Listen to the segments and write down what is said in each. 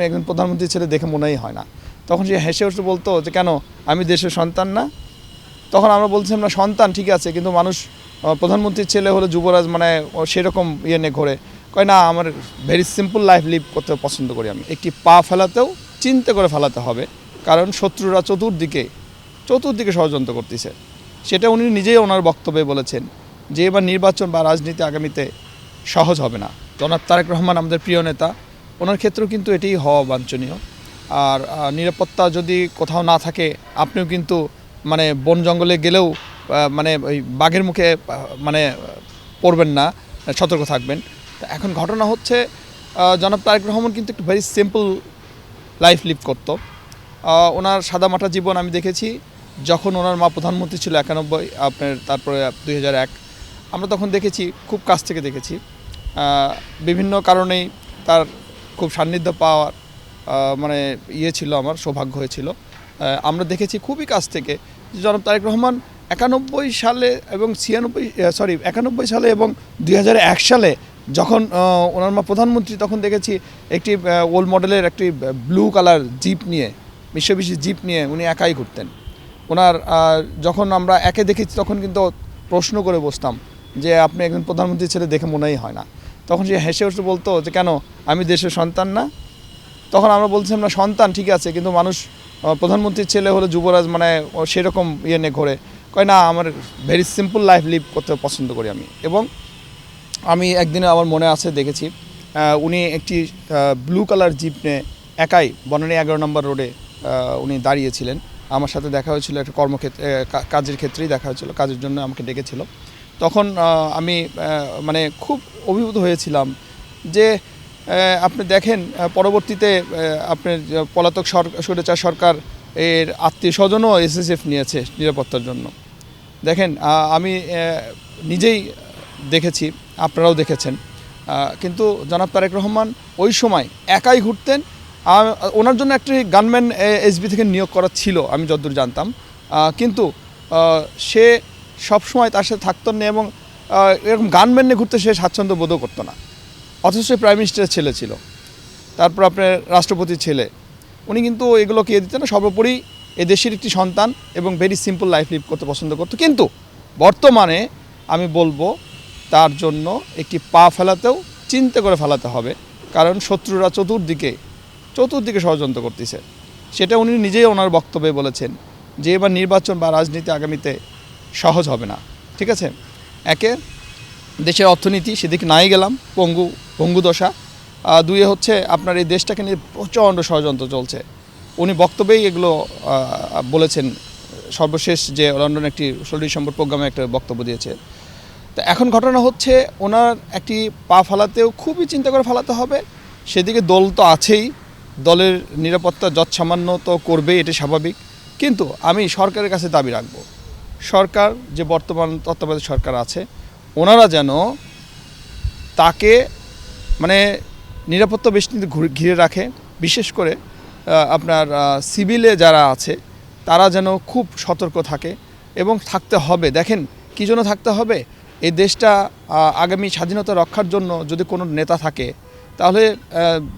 আপনি একজন প্রধানমন্ত্রী ছেলে দেখে মনেই হয় না। তখন সে হেসে উঠে বলতো যে, কেন? আমি দেশের সন্তান না? তখন আমরা বলছিলাম, না, সন্তান ঠিক আছে, কিন্তু মানুষ প্রধানমন্ত্রীর ছেলে হলো যুবরাজ মানে সেরকম ইয়ে নিয়ে ঘোরে। কয়, না, আমার ভেরি সিম্পল লাইফ লিভ করতে পছন্দ করি আমি। একটি পা ফেলাতেও চিন্তা করে ফেলাতে হবে, কারণ শত্রুরা চতুর্দিকে চতুর্দিকে ষড়যন্ত্র করতেছে। সেটা উনি নিজেই ওনার বক্তব্যে বলেছেন যে, এবার নির্বাচন বা রাজনীতি আগামীতে সহজ হবে না। জনাব তারেক রহমান, আমাদের প্রিয় নেতা ওনার ক্ষেত্রেও কিন্তু এটাই হওয়া বাঞ্ছনীয়। আর নিরাপত্তা যদি কোথাও না থাকে, আপনিও কিন্তু মানে বন জঙ্গলে গেলেও মানে ওই বাঘের মুখে মানে পড়বেন না, সতর্ক থাকবেন। তা এখন ঘটনা হচ্ছে জনাব তারেক রহমান কিন্তু একটু ভেরি সিম্পল লাইফ লিভ করতো। ওনার সাদামাটা জীবন আমি দেখেছি, যখন ওনার মা প্রধানমন্ত্রী ছিল একানব্বই, আপনার তারপরে দুই হাজার এক, আমরা তখন দেখেছি, খুব কাছ থেকে দেখেছি। বিভিন্ন কারণেই তার খুব সান্নিধ্য পাওয়ার মানে ইয়ে ছিল আমার, সৌভাগ্য হয়েছিল। আমরা দেখেছি খুবই কাছ থেকে জনাব তারেক রহমান একানব্বই সালে এবং ছিয়ানব্বই সরি একানব্বই সালে এবং দুই হাজার এক সালে যখন ওনার মা প্রধানমন্ত্রী তখন দেখেছি একটি ওল্ড মডেলের একটি ব্লু কালার জিপ নিয়ে বিশ্ববিশি জিপ নিয়ে উনি একাই ঘুরতেন। ওনার যখন আমরা একে দেখেছি তখন কিন্তু প্রশ্ন করে বসতাম যে আপনি একজন প্রধানমন্ত্রী ছেলে দেখে মনেই হয় না। তখন সে হেসে হেসে বলতো যে, কেন? আমি দেশের সন্তান না? তখন আমরা বলছিলাম, না, সন্তান ঠিক আছে, কিন্তু মানুষ প্রধানমন্ত্রীর ছেলে হলো যুবরাজ মানে সেরকম ইয়ে নিয়ে ঘোরে। কয়, না, আমার ভেরি সিম্পল লাইফ লিভ করতে পছন্দ করি আমি। এবং আমি একদিনে আমার মনে আছে, দেখেছি উনি একটি ব্লু কালার জিপ নিয়ে একাই বনানী এগারো নম্বর রোডে উনি দাঁড়িয়েছিলেন। আমার সাথে দেখা হয়েছিল, একটা কর্মক্ষেত্রে কাজের ক্ষেত্রেই দেখা হয়েছিল, কাজের জন্য আমাকে ডেকেছিল। তখন আমি মানে খুব অভিভূত হয়েছিলাম যে আপনি দেখেন পরবর্তীতে আপনার পলাতক সর- স্বৈরাচার সরকার এর আত্মীয় স্বজনও এসএসএফ নিয়েছে নিরাপত্তার জন্য। দেখেন আমি নিজেই দেখেছি, আপনারাও দেখেছেন। কিন্তু জনাব তারেক রহমান ওই সময় একাই ঘুরতেন। ওনার জন্য একটি গানম্যান এসবি থেকে নিয়োগ করা ছিল, আমি যতদূর জানতাম। কিন্তু সে সবসময় তার সাথে থাকতো না এবং এরকম গান নিয়ে ঘুরতে সে স্বাচ্ছন্দ্য বোধও করতো না। অথচ সে প্রাইম মিনিস্টারের ছেলে ছিল। তারপর আপনার রাষ্ট্রপতির ছেলে। উনি কিন্তু এগুলো কে দিতেন না, সর্বোপরি এ দেশের একটি সন্তান এবং ভেরি সিম্পল লাইফ লিভ করতে পছন্দ করতো। কিন্তু বর্তমানে আমি বলব, তার জন্য একটি পা ফেলাতেও চিন্তা করে ফেলাতে হবে। কারণ শত্রুরা চতুর্দিকে চতুর্দিকে ষড়যন্ত্র করতেছে। সেটা উনি নিজেই ওনার বক্তব্যে বলেছেন যে, এবার নির্বাচন বা রাজনীতি আগামীতে সহজ হবে না। ঠিক আছে? একে, দেশের অর্থনীতি, সেদিকে নাই গেলাম, পঙ্গু পঙ্গু দশা। দুইয়ে হচ্ছে আপনার এই দেশটাকে নিয়ে প্রচণ্ড ষড়যন্ত্র চলছে। উনি বক্তব্যেই এগুলো বলেছেন, সর্বশেষ যে লন্ডন একটি ষোলো ডিসেম্বর প্রোগ্রামে একটা বক্তব্য দিয়েছে। তো এখন ঘটনা হচ্ছে, ওনার একটি পা ফালাতেও খুবই চিন্তা করে ফালাতে হবে। সেদিকে দল তো আছেই, দলের নিরাপত্তা যৎসামান্য তো করবেই এটি স্বাভাবিক। কিন্তু আমি সরকারের কাছে দাবি রাখব। সরকার, যে বর্তমান তত্ত্বাবধায়ক সরকার আছে, ওনারা যেন তাকে মানে নিরাপত্তা বেষ্টনীতে ঘুরে- রাখে। বিশেষ করে আপনার সিভিলে যারা আছে, তারা যেন খুব সতর্ক থাকে এবং থাকতে হবে। দেখেন, কী জন্য থাকতে হবে? এই দেশটা আগামী স্বাধীনতা রক্ষার জন্য যদি কোনো নেতা থাকে, তাহলে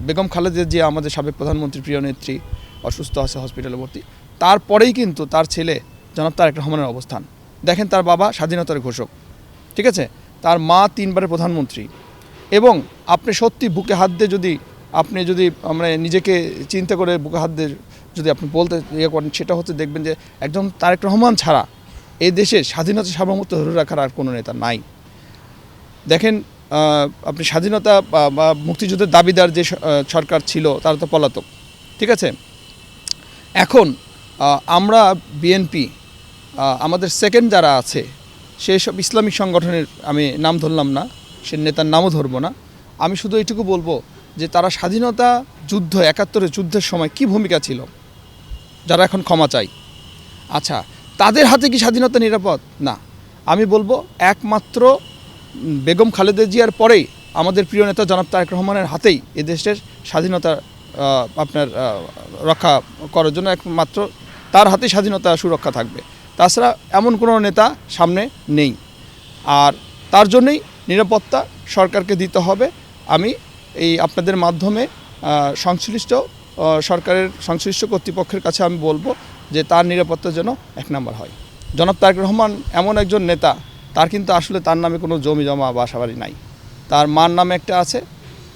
বেগম খালেদা জিয়া আমাদের সাবেক প্রধানমন্ত্রী প্রিয় নেত্রী, অসুস্থ আছে হসপিটালে ভর্তি। তারপরেই কিন্তু তার ছেলে জনাব তারেক রহমানের অবস্থান। দেখেন তার বাবা স্বাধীনতার ঘোষক। ঠিক আছে? তার মা তিনবারের প্রধানমন্ত্রী। এবং আপনি সত্যি বুকে হাত দিয়ে যদি আপনি যদি মানে নিজেকে চিন্তা করে বুকে হাত দিয়ে যদি আপনি বলতে ইয়ে করেন, সেটা হচ্ছে দেখবেন যে একজন তারেক রহমান ছাড়া এই দেশে স্বাধীনতা সার্বভৌমত্ব ধরে রাখার আর কোনো নেতা নাই। দেখেন আপনি স্বাধীনতা বা মুক্তিযুদ্ধের দাবিদার যে সরকার ছিল, তারা তো পলাতক। ঠিক আছে? এখন আমরা বিএনপি আমাদের সেকেন্ড যারা আছে, সেই সব ইসলামিক সংগঠনের আমি নাম ধরলাম না, সে নেতার নামও ধরবো না। আমি শুধু এইটুকু বলব যে তারা স্বাধীনতা যুদ্ধ, একাত্তরের যুদ্ধের সময় কি ভূমিকা ছিল, যারা এখন ক্ষমা চাই আচ্ছা তাদের হাতে কি স্বাধীনতা নিরাপদ? না। আমি বলব একমাত্র বেগম খালেদা জিয়ার পরেই আমাদের প্রিয় নেতা জনাব তারেক রহমানের হাতেই এ দেশের স্বাধীনতা আপনার রক্ষা করার জন্য একমাত্র তার হাতেই স্বাধীনতা সুরক্ষা থাকবে। তাছাড়া এমন কোনো নেতা সামনে নেই। আর তার জন্যই নিরাপত্তা সরকারকে দিতে হবে। আমি এই আপনাদের মাধ্যমে সংশ্লিষ্ট সরকারের সংশ্লিষ্ট কর্তৃপক্ষের কাছে আমি বলব যে তার নিরাপত্তা যেন এক নম্বর হয়। জনাব তারেক রহমান এমন একজন নেতা, তার কিন্তু আসলে তার নামে কোনো জমি জমা বাসাবাড়ি নাই। তার মার নামে একটা আছে,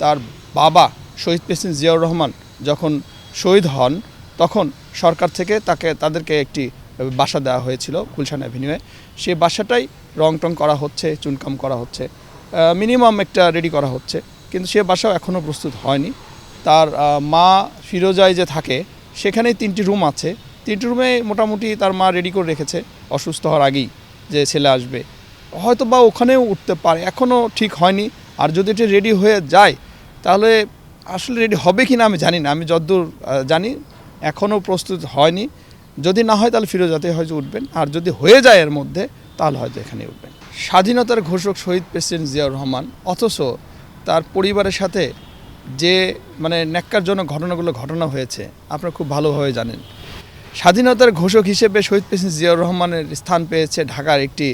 তার বাবা শহীদ প্রেসিডেন্ট জিয়াউর রহমান যখন শহীদ হন, তখন সরকার থেকে তাকে, তাদেরকে একটি বাসা দেওয়া হয়েছিল গুলশান অ্যাভিনিউয়ে। সে বাসাটাই রং টং করা হচ্ছে, চুনকাম করা হচ্ছে। মিনিমাম একটা রেডি করা হচ্ছে। কিন্তু সে বাসাও এখনও প্রস্তুত হয়নি। তার মা ফিরোজায় যে থাকে, সেখানেই তিনটি রুম আছে। তিনটি রুমে মোটামুটি তার মা রেডি করে রেখেছে অসুস্থ হওয়ার আগেই যে ছেলে আসবে। হয়তো বা ওখানেও উঠতে পারে এখনও ঠিক হয়নি। আর যদি এটি রেডি হয়ে যায়, তাহলে আসলে রেডি হবে কি না আমি জানি না। আমি যতদূর জানি এখনও প্রস্তুত হয়নি। যদি না হয় তাহলে ফিরোজাতে হয়তো উঠবেন। আর যদি হয়ে যায় এর মধ্যে, তাহলে হয়তো এখানে উঠবেন। স্বাধীনতার ঘোষক শহীদ প্রেসিডেন্ট জিয়াউর রহমান, অথচ তার পরিবারের সাথে যে মানে ন্যাক্কারজনক ঘটনাগুলো ঘটনা হয়েছে, আপনারা খুব ভালোভাবে জানেন। স্বাধীনতার ঘোষক হিসেবে শহীদ প্রেসিডেন্ট জিয়াউর রহমানের স্থান পেয়েছে ঢাকার একটি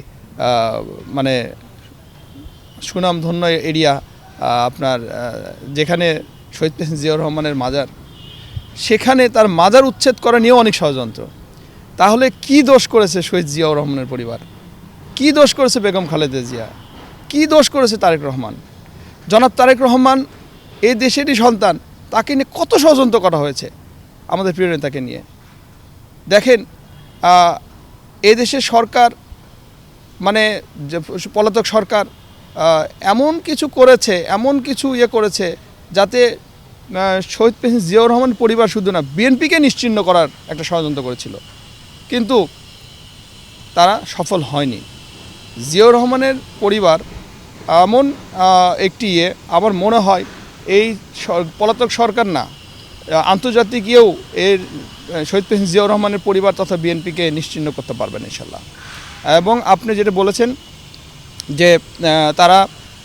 মানে সুনামধন্য এরিয়া আপনার যেখানে শহীদ প্রেসিডেন্ট জিয়াউর রহমানের মাজার সেখানে তার মাজার উচ্ছেদ করা নিয়েও অনেক ষড়যন্ত্র। তাহলে কি দোষ করেছে শহীদ জিয়াউর রহমানের পরিবার? কি দোষ করেছে বেগম খালেদা জিয়া? কি দোষ করেছে তারেক রহমান? জনাব তারেক রহমান এই দেশেরই সন্তান, তাকে নিয়ে কত ষড়যন্ত্র করা হয়েছে আমাদের প্রিয় নেতাকে নিয়ে। দেখেন এই দেশের সরকার মানে যে পলাতক সরকার এমন কিছু করেছে, এমন কিছু ইয়ে করেছে যাতে শহীদ প্রেসিডেন্ট জিয়াউর রহমান পরিবার শুধু না, বিএনপিকে নিশ্চিহ্ন করার একটা ষড়যন্ত্র করেছিল। কিন্তু তারা সফল হয়নি। জিয়াউর রহমানের পরিবার এমন একটি ইয়ে আমার মনে হয় এই পলাতক সরকার না আন্তর্জাতিক ইয়েও এর শহীদ প্রেসিডেন্ট জিয়াউর রহমানের পরিবার তথা বিএনপিকে নিশ্চিহ্ন করতে পারবেন ইনশাল্লাহ এবং আপনি যেটা বলেছেন যে তারা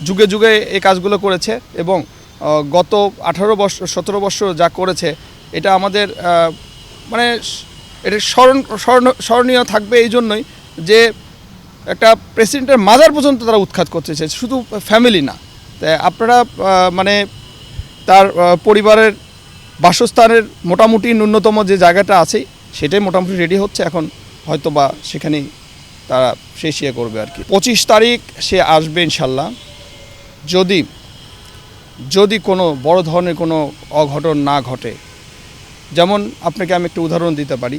যুগে যুগে এই কাজগুলো করেছে এবং গত আঠারো বছর সতেরো বছর যা করেছে, এটা আমাদের মানে এটা স্মরণ, স্মরণ- স্মরণীয় থাকবে এই জন্যই যে একটা প্রেসিডেন্টের মাজার পর্যন্ত তারা উৎখাত করতে চেয়েছে শুধু ফ্যামিলি না। তাই আপনারা মানে তার পরিবারের বাসস্থানের মোটামুটি ন্যূনতম যে জায়গাটা আছে, সেটাই মোটামুটি রেডি হচ্ছে। এখন হয়তো বা সেখানেই তারা শেষ ইয়ে করবে আর কি। পঁচিশ তারিখ সে আসবে ইনশাল্লাহ। যদি যদি কোনো বড় ধরনের কোনো অঘটন না ঘটে, যেমন আপনাকে আমি একটা উদাহরণ দিতে পারি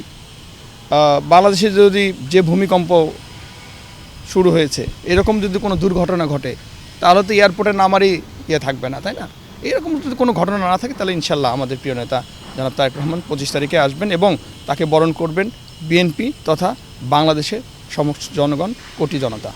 বাংলাদেশে যদি যে ভূমিকম্প শুরু হয়েছে, এরকম যদি কোনো দুর্ঘটনা ঘটে, তাহলে তো এয়ারপোর্টে নামারই ইয়ে থাকবে না, তাই না? এরকম যদি কোনো ঘটনা না থাকে, তাহলে ইনশাল্লাহ আমাদের প্রিয় নেতা জনাব তারেক রহমান পঁচিশ তারিখে আসবেন এবং তাকে বরণ করবেন বিএনপি তথা বাংলাদেশের সমস্ত জনগণ, কোটি জনতা।